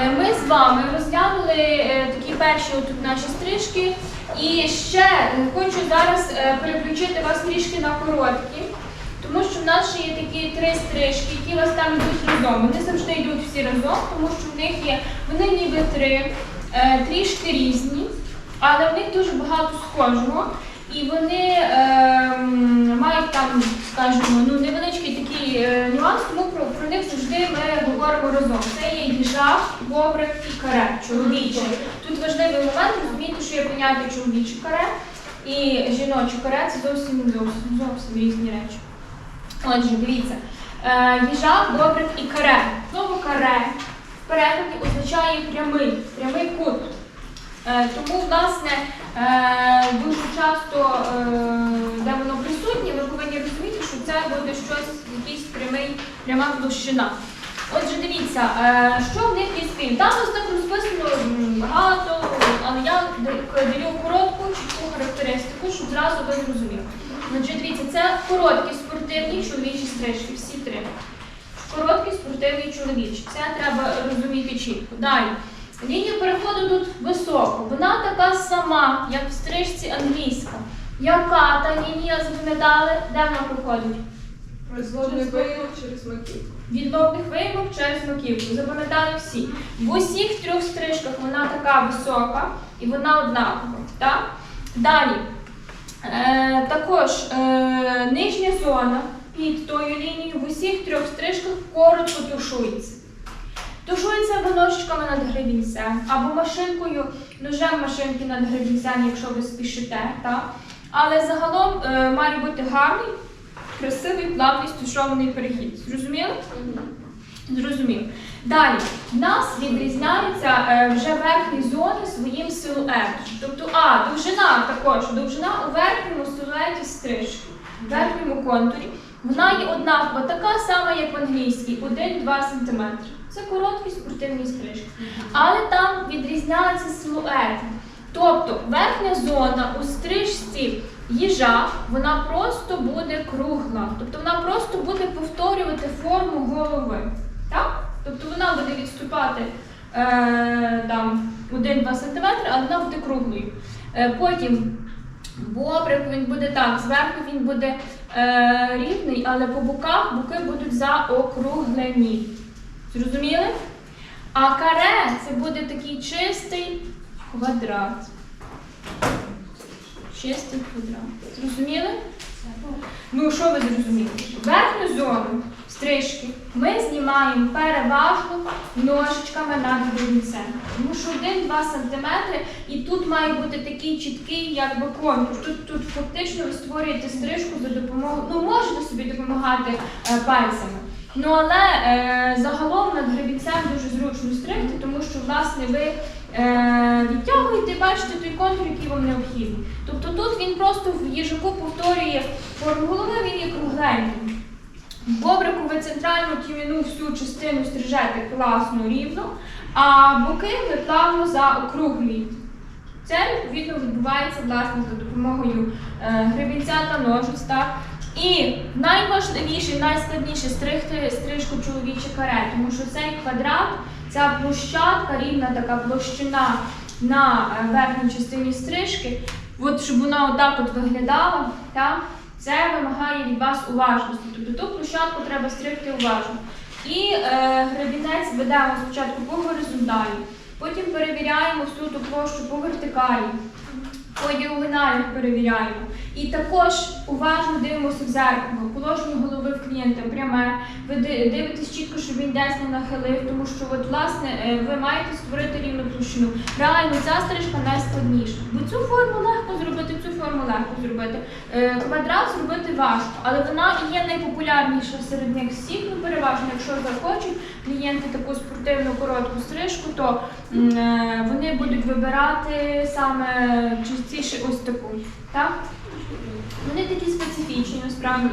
Е, Ми з вами розглянули е, такі перші отут наші стрижки. І ще е, хочу зараз переключити вас трішки на короткі, тому що в нас ще є такі три стрижки, які у вас там йдуть разом. Вони завжди йдуть всі разом, тому що в них є вони ніби три, трішки різні, але в них дуже багато схожого. І вони ем, мають там, скажімо, ну невеличкий такий е, нюанс, тому про, про них завжди ми говоримо разом. Це є їжак, бобрик і каре, чоловічий. Тут важливий момент, розумієте, що є поняття чоловіче каре і жіноче каре це зовсім зовсім, зовсім різні речі. Отже, дивіться, е, їжак, бобрик і каре. Слово каре в перекладі означає прямий, прямий кут. Е, Тому, власне, е, дуже часто, е, де воно присутнє, ви повинні розуміти, що це буде щось, якийсь прямий, пряма площина. Отже, дивіться, що в них є спільно. Там ось так розписано багато, але я даю коротку, чітку характеристику, щоб зразу ви зрозуміли. Значить, дивіться, це короткі спортивні чоловічі стрижки, всі три. Короткі спортивні чоловічі. Це треба розуміти чітко. Далі. Лінія переходу тут висока. Вона така сама, як в стрижці англійська. Яка та лінія запам'ятали? Де вона проходить? Розводний виїв через маківку. Від лобних виїмок через маківку. Запам'ятали всі. В усіх трьох стрижках вона така висока і вона однакова. Так? Далі. Е, також е, нижня зона під тою лінією в усіх трьох стрижках коротко тушується. Тушується або ножичками над гребінцем, або машинкою, ножем машинки над гребінцем, якщо ви спішите. Так? Але загалом е, має бути гарний, красивий, плавний стушований перехід. Зрозуміли? Зрозумів. Далі, в нас відрізняються е, вже верхні зони своїм силуетом. Тобто, а, довжина також, довжина у верхньому силуеті стрижки, в верхньому контурі. Вона є однакова, така сама, як в англійській, 1-2 см. Це короткі спортивні стрижки. Але там відрізняються силуети. Тобто верхня зона у стрижці їжа, вона просто буде кругла. Тобто вона просто буде повторювати форму голови. Так? Тобто вона буде відступати е, там 1-2 см, але вона буде круглою. Е, потім бобрик він буде так, зверху він буде е, рівний, але по боках боки будуть заокруглені. Зрозуміли? А каре це буде такий чистий квадрат. Чистий квадрат. Зрозуміли? Ну, що ви зрозуміли? Верхню зону стрижки ми знімаємо переважно ножичками над гребінцем. Тому що 1-2 см і тут має бути такий чіткий якби контур. Тут, тут фактично ви створюєте стрижку за допомогою, ну можете собі допомагати е, пальцями. Ну але е, загалом над гребінцем дуже зручно стригти, тому що власне ви е, відтягуєте, бачите той контур, який вам необхідний. Тобто тут він просто в їжаку повторює форму голови, він є кругленький. В бобрику ви центральну тім'яну всю частину стрижете класно рівно, а боки ви плавно заокруглюєте. Це відповідно відбувається власне за допомогою е, гребінця та ножиць. І найважливіше, найскладніше стригти стрижку чоловіче каре, тому що цей квадрат, ця площадка, рівна така площина на е, верхній частині стрижки, от щоб вона отак от виглядала, так? це вимагає від вас уважності. Тобто ту площадку треба стригти уважно. І е, гребінець ведемо спочатку по горизонталі, потім перевіряємо всю ту площу по вертикалі. По діагоналях перевіряємо. І також уважно дивимося в зеркало. Положення голови в клієнта пряме. Ви дивитесь чітко, щоб він десь не нахилив, тому що от, власне, е, ви маєте створити рівну площину. Реально ця стрижка найскладніша. Бо цю форму легко зробити, цю форму легко зробити. Е, Квадрат зробити важко, але вона є найпопулярніша серед них всіх. Ну, переважно, якщо захочуть клієнти таку спортивну коротку стрижку, то е, вони будуть вибирати саме частіше ось таку. Так? Вони такі специфічні, насправді.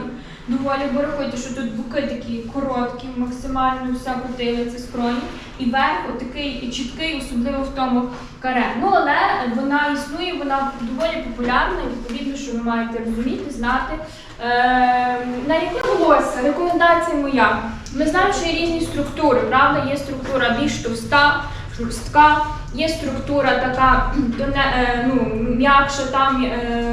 Доволі, бо рахуйте, що тут боки такі короткі, максимально вся потилиця скроні, і верх такий чіткий, особливо в тому каре. Ну але вона існує, вона доволі популярна, і відповідно, що ви маєте розуміти, знати. Е, на яке волосся? Рекомендація моя. Ми знаємо, що є різні структури, правда? Є структура більш товста, жорстка, є структура така е, ну, м'якша, там, е,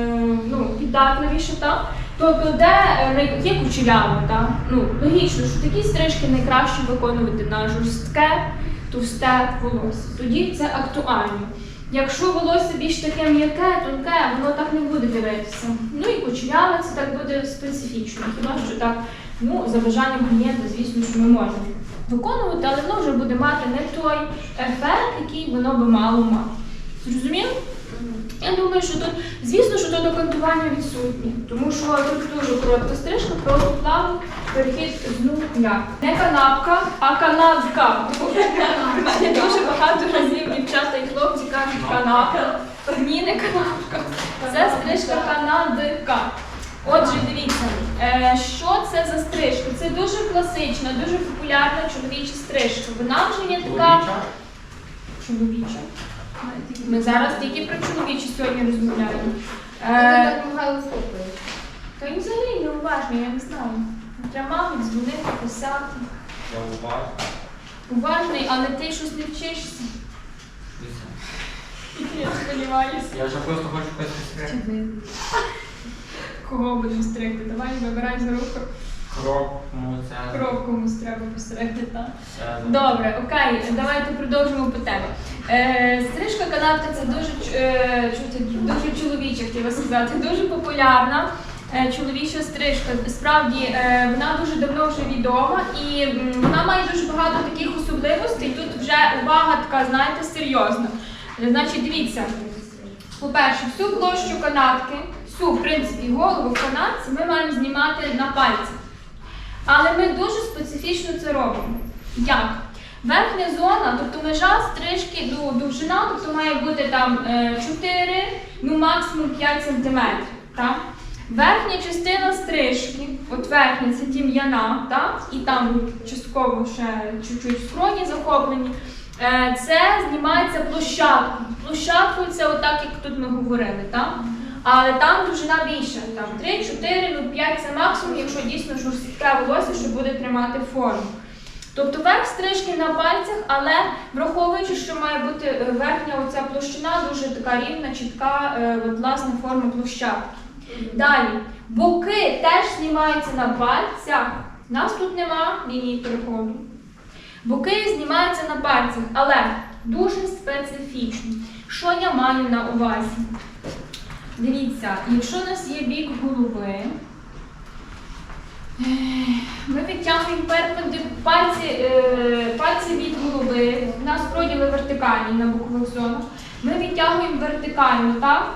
ну, піддатливіша, там. Тобто, де е, є кучерява, так? Ну, логічно, що такі стрижки найкраще виконувати на жорстке, товсте волосся. Тоді це актуально. Якщо волосся більш таке м'яке, тонке, воно так не буде дивитися. Ну і кучеряве це так буде специфічно. Хіба що так, ну, за бажанням клієнта, звісно, що ми можемо виконувати, але воно вже буде мати не той ефект, який воно би мало мати. Зрозумів? Я думаю, що тут, звісно, що тут окантування відсутнє, тому що тут дуже коротка стрижка, просто плавний перехід з ну. Не канапка, а канапка. У мене дуже багато разів дівчата і хлопці кажуть канапка. Ні, не канапка. Це стрижка канадика. Отже, дивіться, е, що це за стрижка? Це дуже класична, дуже популярна чоловіча стрижка. Вона вже є така чоловіча. Ми зараз тільки про чоловічі сьогодні розмовляємо. Е, та він взагалі не уважний, я не знаю. Треба мамі дзвонити, писати. Я уважно. Уважний, але ти щось не вчишся. Я сподіваюся. Я вже просто хочу писати Кого будемо стригти? Давай вибирай за руку. Це. Кров комусь треба постригти, так? Добре, окей, давайте продовжимо по темі. Е, стрижка канатка це дуже, е, чути, дуже чоловіча, хотіла сказати, дуже популярна. е, Чоловіча стрижка, справді е, вона дуже давно вже відома і м, вона має дуже багато таких особливостей. Тут вже увага така, знаєте, серйозна. Е, Значить, дивіться, по-перше, всю площу канатки, всю, в принципі, голову в канатці ми маємо знімати на пальці. Але ми дуже специфічно це робимо. Як? Верхня зона, тобто межа стрижки, ну, довжина, тобто має бути там е, 4, ну максимум 5 см. Так? Верхня частина стрижки, от верхня це тім'яна, і там частково ще чуть-чуть скроні захоплені. Е, це знімається площадкою. Площадкою це отак, як тут ми говорили. Так? Але там довжина більша, там 3, 4, ну 5 це максимум, якщо дійсно жорстке волосся, що буде тримати форму. Тобто верх стрижки на пальцях, але враховуючи, що має бути е, верхня оця площина дуже така рівна, чітка, е, от, власне, форма площадки. Далі, боки теж знімаються на пальцях. У нас тут нема лінії переходу. Боки знімаються на пальцях, але дуже специфічно. Що я маю на увазі? Дивіться, якщо у нас є бік голови, е, ми відтягуємо пальці, е, пальці від голови. У нас проділи вертикальні на бокових зонах. Ми відтягуємо вертикально, так?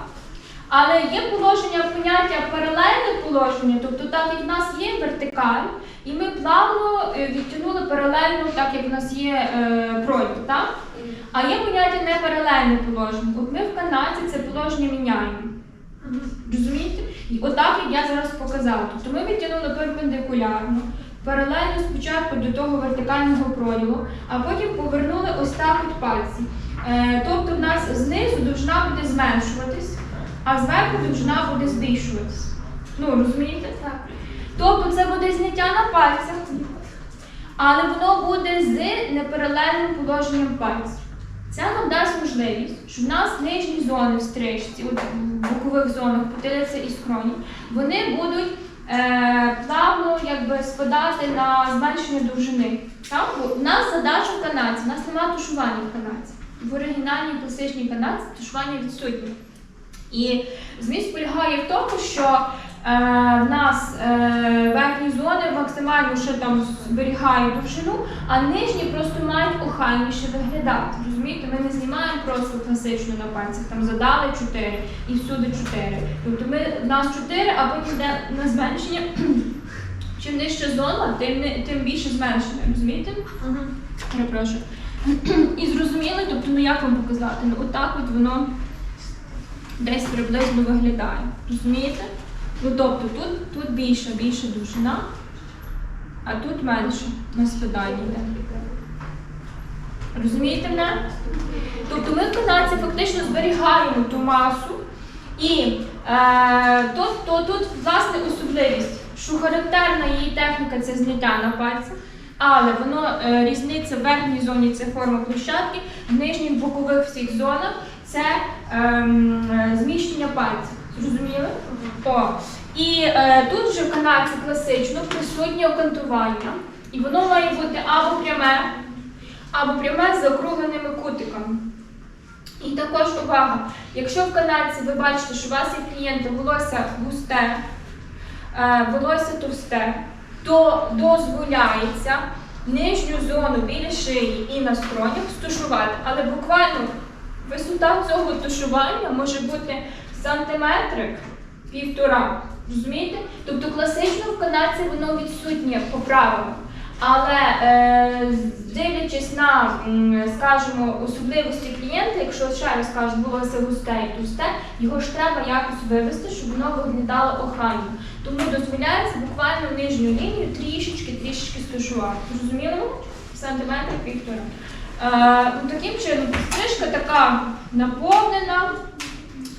Але є положення поняття паралельне положення, тобто так як в нас є вертикаль, і ми плавно е, відтягнули паралельно, так як в нас є проділ, так? А є поняття непаралельне положення. От ми в канаті це положення міняємо. Розумієте? І отак, як я зараз показала. Тобто ми відтягнули перпендикулярно, паралельно спочатку до того вертикального проділу, а потім повернули ось так от пальці. Е, тобто в нас знизу довжина буде зменшуватись, а зверху довжина буде збільшуватись. Ну, розумієте? Так. Тобто це буде зняття на пальцях, але воно буде з непаралельним положенням пальців. Це нам дасть можливість, щоб в нас нижні зони в стрижці, от в бокових зонах, потилиця і скроні, вони будуть е, плавно якби, спадати на зменшення довжини. Так? У нас задача в канадці, у нас немає тушування в канадці. В оригінальній класичній канадці тушування відсутнє. І зміст полягає в тому, що в нас е, верхні зони максимально ще там зберігають довжину, а нижні просто мають охайніше виглядати. Розумієте, ми не знімаємо просто класично на пальцях, там задали 4 і всюди 4. Тобто ми, в нас 4, а потім йде на зменшення. Чим нижча зона, тим, тим більше зменшення. Розумієте? Прошу. І зрозуміли, тобто, ну як вам показати? Ну отак от воно десь приблизно виглядає. Розумієте? Ну тобто тут, тут більша, більша довжина, а тут менше на спаданні йде. Розумієте мене? Тобто ми в канадці фактично зберігаємо ту масу, і е, то, то тут власне особливість, що характерна її техніка це зняття на пальцях. Але воно е, різниця в верхній зоні це форма площадки, в нижніх бокових всіх зонах це ем, е, зміщення пальців. Зрозуміли? О. І е, тут же в канадці класично присутнє окантування, і воно має бути або пряме, або пряме з заокругленими кутиками. І також увага, якщо в канадці ви бачите, що у вас є клієнта волосся густе, е, волосся товсте, то дозволяється нижню зону біля шиї і на скронях стушувати. Але буквально висота цього тушування може бути сантиметрик півтора. Розумієте? Тобто класично в канадці воно відсутнє по правилам. Але е, дивлячись на, скажімо, особливості клієнта, якщо ще раз кажуть, волосся густе і товсте, його ж треба якось вивести, щоб воно виглядало охайно. Тому дозволяється буквально нижню лінію трішечки, трішечки стушувати. Зрозуміло? Сантиметр півтора. Е, таким чином, стрижка така наповнена,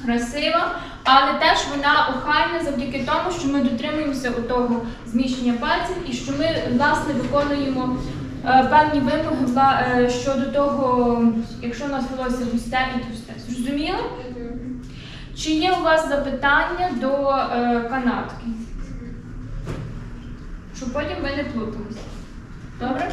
красива, але теж вона охайна завдяки тому, що ми дотримуємося того зміщення пальців і що ми власне виконуємо е, певні вимоги е, щодо того, якщо у нас волосся густе і товсте. Зрозуміло? Чи є у вас запитання до е, канатки? Щоб потім ви не плуталися. Добре?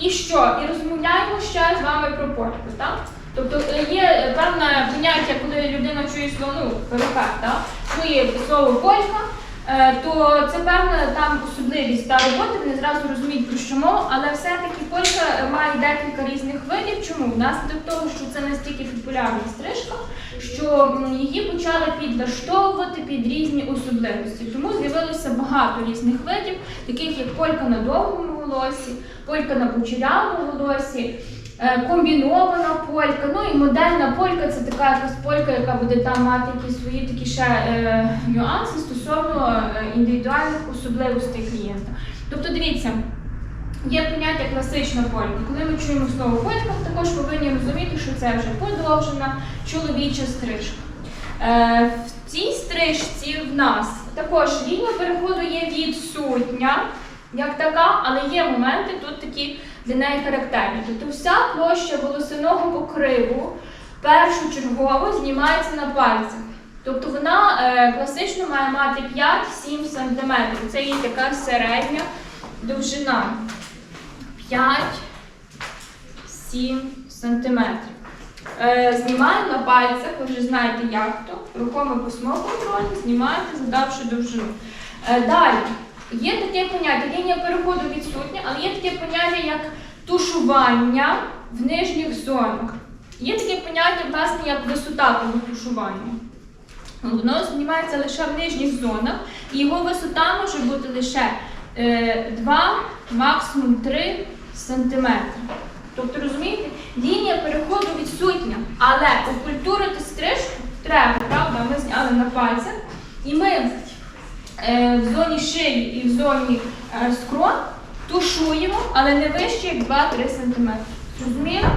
І що? І розмовляємо ще з вами про польку, так? Тобто е, є певне поняття, коли людина чує слово, ну, перукар, так? Чує слово полька, е, то це певна там особливість та роботи, вони зразу розуміють про що мова, але все-таки полька е, має декілька різних видів. Чому? Внаслідок того, що це настільки популярна стрижка, що її почали підлаштовувати під різні особливості. Тому з'явилося багато різних видів, таких як полька на довгому волосі, полька на кучерявому волосі. Е, Комбінована полька, ну і модельна полька це така якась полька, яка буде там мати якісь свої такі ще е, нюанси стосовно е, індивідуальних особливостей клієнта. Тобто, дивіться, є поняття класична полька. Коли ми чуємо слово полька, також повинні розуміти, що це вже подовжена чоловіча стрижка. Е, в цій стрижці в нас також лінія переходу є відсутня, як така, але є моменти тут такі для неї характерні. Тобто вся площа волосяного покриву першочергово знімається на пальцях. Тобто вона е, класично має мати 5-7 см. Це є така середня довжина. 5-7 см. Е, знімаємо на пальцях, ви вже знаєте як то. Рухоме письмо контрольне, знімаєте, задавши довжину. Е, далі. Є таке поняття, лінія переходу відсутня, але є таке поняття, як тушування в нижніх зонах. Є таке поняття, власне, як висота того тушування. Воно знімається лише в нижніх зонах, і його висота може бути лише е, 2, максимум 3 сантиметри. Тобто, розумієте, лінія переходу відсутня, але окультурити стрижку треба, правда? Ми зняли на пальцях, і ми е, в зоні шиї і в зоні е, скрон тушуємо, але не вище як 2-3 см. Розумієте?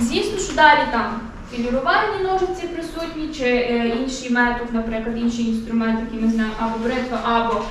Звісно, що далі там філірувальні ножиці присутні, чи е, інший метод, наприклад, інший інструмент, який ми знаємо, або бритва, або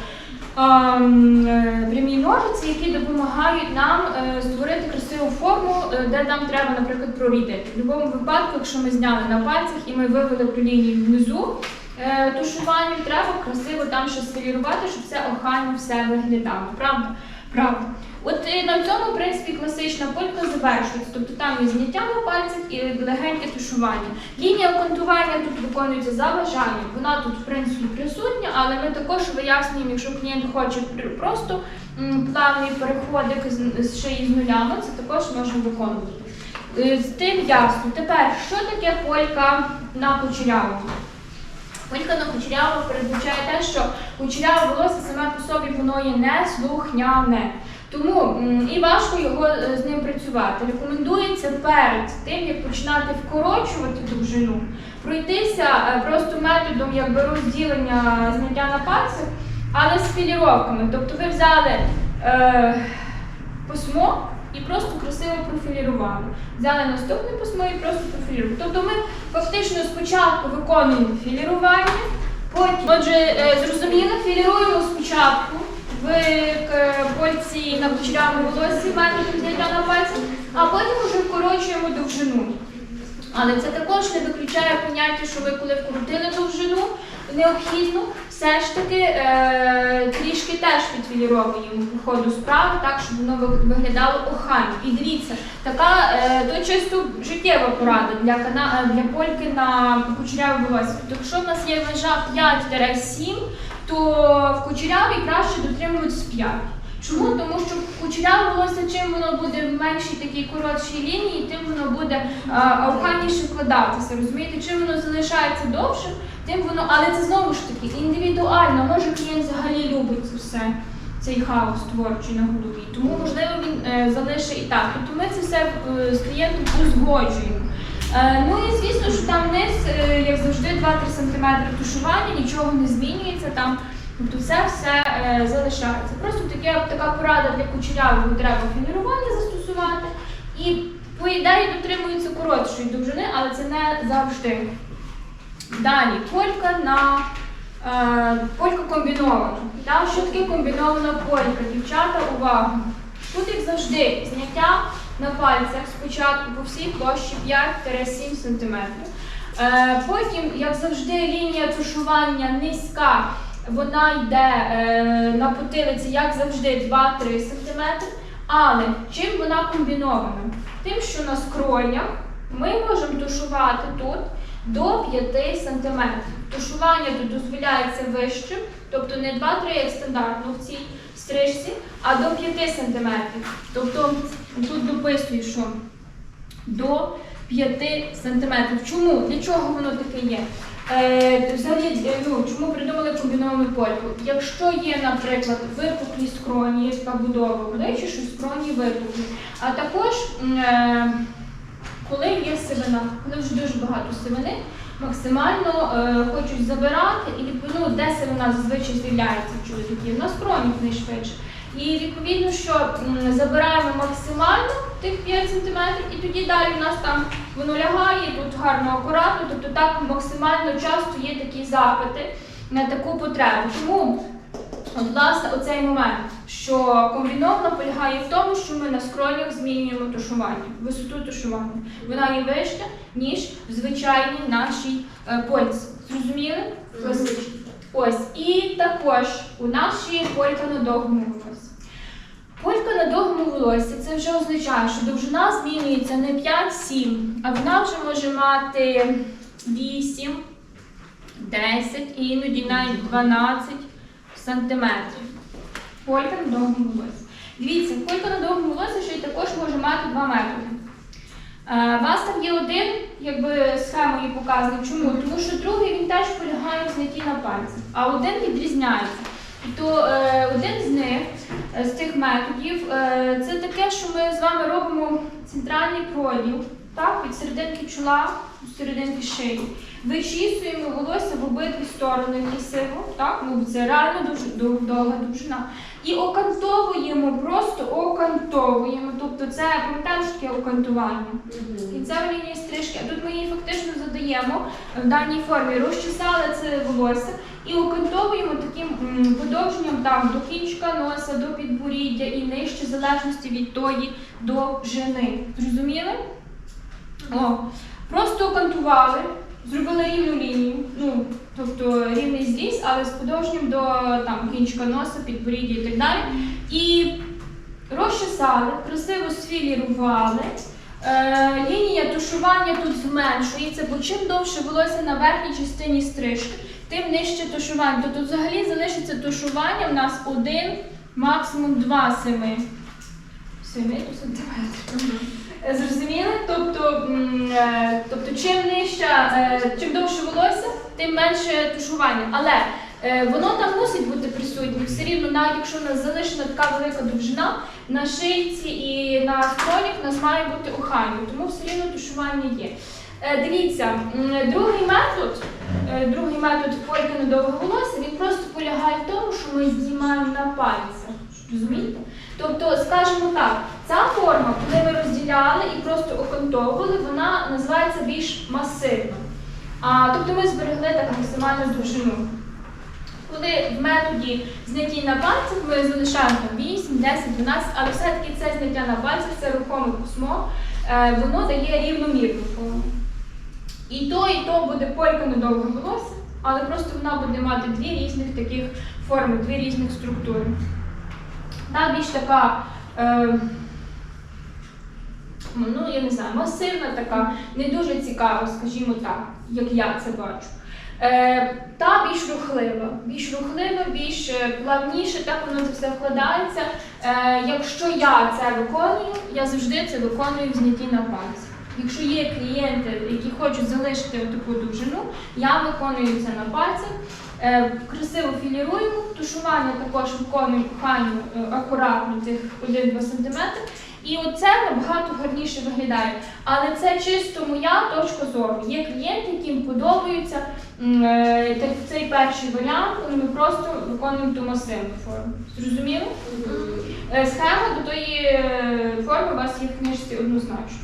ем, е, прямі ножиці, які допомагають нам е, створити красиву форму, е, де нам треба, наприклад, прорідити. В будь-якому випадку, якщо ми зняли на пальцях і ми вивели лінію внизу е, тушуванням, треба красиво там щось філірувати, щоб все охайно все виглядало. Правда? Правда. От і на цьому, в принципі, класична полька завершується. Тобто там є зняття на пальцях і легеньке тушування. Лінія окантування тут виконується за бажанням. Вона тут, в принципі, присутня, але ми також вияснюємо, якщо клієнт хоче просто м, плавний переходик з, шиї з нулями, це також можемо виконувати. Е, З тим ясно. Тепер, що таке полька на кучерявому? Полька на передбачає те, що кучеряве волосся саме по собі воно є неслухняне. Тому і важко його е, з ним працювати. Рекомендується перед тим, як починати вкорочувати довжину, пройтися е, просто методом якби розділення зняття на пальцях, але з філіровками. Тобто ви взяли е, письмо і просто красиво профілірували. Взяли наступне письмо і просто профілірували. Тобто ми фактично спочатку виконуємо філірування, потім, отже, е, зрозуміло, філіруємо спочатку в е, польці на кучерявому волосі методом зняття на пальці, а потім вже вкорочуємо довжину. Але це також не виключає поняття, що ви коли вкрутили довжину необхідну, все ж таки е, трішки теж підфіліровуємо по ходу справи, так, щоб воно виглядало охайно. І дивіться, така е, то чисто життєва порада для, кана, е, для польки на кучеряве волосся. Тобто, якщо в нас є межа 5-7, то в кучерявій краще дотримуватись 5. Чому? Тому що кучеряве волосся, чим воно буде в меншій такій коротшій лінії, тим воно буде а, охайніше вкладатися. Розумієте, чим воно залишається довше, тим воно, але це знову ж таки індивідуально. Може клієнт взагалі любить це все, цей хаос творчий на голові. Тому можливо він е, залишить і так. Тобто ми це все е, з клієнтом узгоджуємо. Е, ну і звісно, що там вниз, е, як завжди, 2-3 см тушування, нічого не змінюється там. Тобто все все е, залишається. Просто таке, така порада для кучерявого треба фінірування застосувати. І по ідеї дотримується коротшої довжини, але це не завжди. Далі, полька на е, полька комбінована. Та, що таке комбінована полька? Дівчата, увага! Тут, як завжди, зняття на пальцях спочатку по всій площі 5-7 см. Е, потім, як завжди, лінія тушування низька, вона йде е, на потилиці, як завжди, 2-3 см. Але чим вона комбінована? Тим, що на скронях ми можемо тушувати тут до 5 см. Тушування тут дозволяється вище, тобто не 2-3, як стандартно в цій стрижці, а до 5 см. Тобто тут дописую, що до 5 см. Чому? Для чого воно таке є? Е, взагалі, е, ну, чому придумали комбіновану польку? Якщо є, наприклад, випуклі скроні, така будова, болючі, що скроні випуклі. А також, е, коли є сивина, коли вже дуже багато сивини, максимально е, хочуть забирати, і ну, де сивина зазвичай з'являється в чоловіків, на скронях найшвидше. І відповідно, що забираємо максимально тих 5 см, і тоді далі в нас там воно лягає, тут гарно акуратно, тобто так максимально часто є такі запити на таку потребу. Тому, от, власне, оцей момент, що комбінована полягає в тому, що ми на скронях змінюємо тушування, висоту тушування. Вона є вища, ніж в звичайній нашій е, польці. Зрозуміли? Класично. Ось, і також у нас є полька на довгому волосі. Полька на довгому волосі це вже означає, що довжина змінюється не 5-7, а вона вже може мати 8, 10 і іноді навіть 12 сантиметрів. Полька на довгому. Дивіться, полька на довгому волосі ще й також може мати два методи. Е, У вас там є один, якби схемою показаний. Чому? Тому що другий він теж полягає в знятті на пальці, а один відрізняється. То е, один з них, е, з тих методів, це таке, що ми з вами робимо центральний проділ, так, від серединки чола до серединки шиї. Вичісуємо волосся в обидві сторони красиво, так, ну це реально дуже довга довжина. І окантовуємо, просто окантовуємо. Тобто це таке окантування. Кінцева лінія стрижки, а тут ми її фактично задаємо в даній формі. Розчесали це волосся і окантовуємо таким подовженням там до кінчика носа, до підборіддя і нижче, в залежності від тої довжини. Зрозуміли? О, просто окантували, зробили рівну лінію, ну, тобто рівний зріз, але з подовженням до там, кінчика носа, підборіддя і так далі. І розчесали, красиво сфілірували. Е, лінія тушування тут зменшується, бо чим довше волосся на верхній частині стрижки, тим нижче тушування. Тобто взагалі залишиться тушування в нас один, максимум два семи. Семи сантиметрів. Зрозуміли? Тобто, е, тобто чим нижча, е, чим довше волосся, тим менше тушування. Але е, воно там мусить бути присутнє. Все рівно, навіть якщо у нас залишена така велика довжина, на шийці і на скронях у нас має бути охайно, тому все рівно тушування є. Дивіться, другий метод, другий метод польки на довге волосся, він просто полягає в тому, що ми знімаємо на пальцях. Розумієте? Тобто, скажімо так, ця форма, коли ми розділяли і просто окантовували, вона називається більш масивна. А, тобто ми зберегли так максимальну довжину. коли в методі зняття на пальцях ми залишаємо там 8, 10, 12, але все-таки це зняття на пальцях, це рухоме письмо, е, воно дає рівномірну форму. І то, і то буде полька недовго волосся, але просто вона буде мати дві різних таких форми, дві різних структури. Та більш така, е, ну я не знаю, масивна така, не дуже цікава, скажімо так, як я це бачу. Е, та більш рухлива, більш рухлива, більш е, плавніше, так воно це все вкладається. Е, якщо я це виконую, я завжди це виконую в знятті на пальці. Якщо є клієнти, які хочуть залишити таку довжину, я виконую це на пальцях. Красиво філіруємо, тушування також виконую коханню акуратно цих 1-2 см. І оце набагато гарніше виглядає. Але це чисто моя точка зору. Є клієнти, яким подобається е, цей перший варіант, коли ми просто виконуємо ту масивну форму. Зрозуміло? Е, Схема до тої е, форми у вас є в книжці однозначно.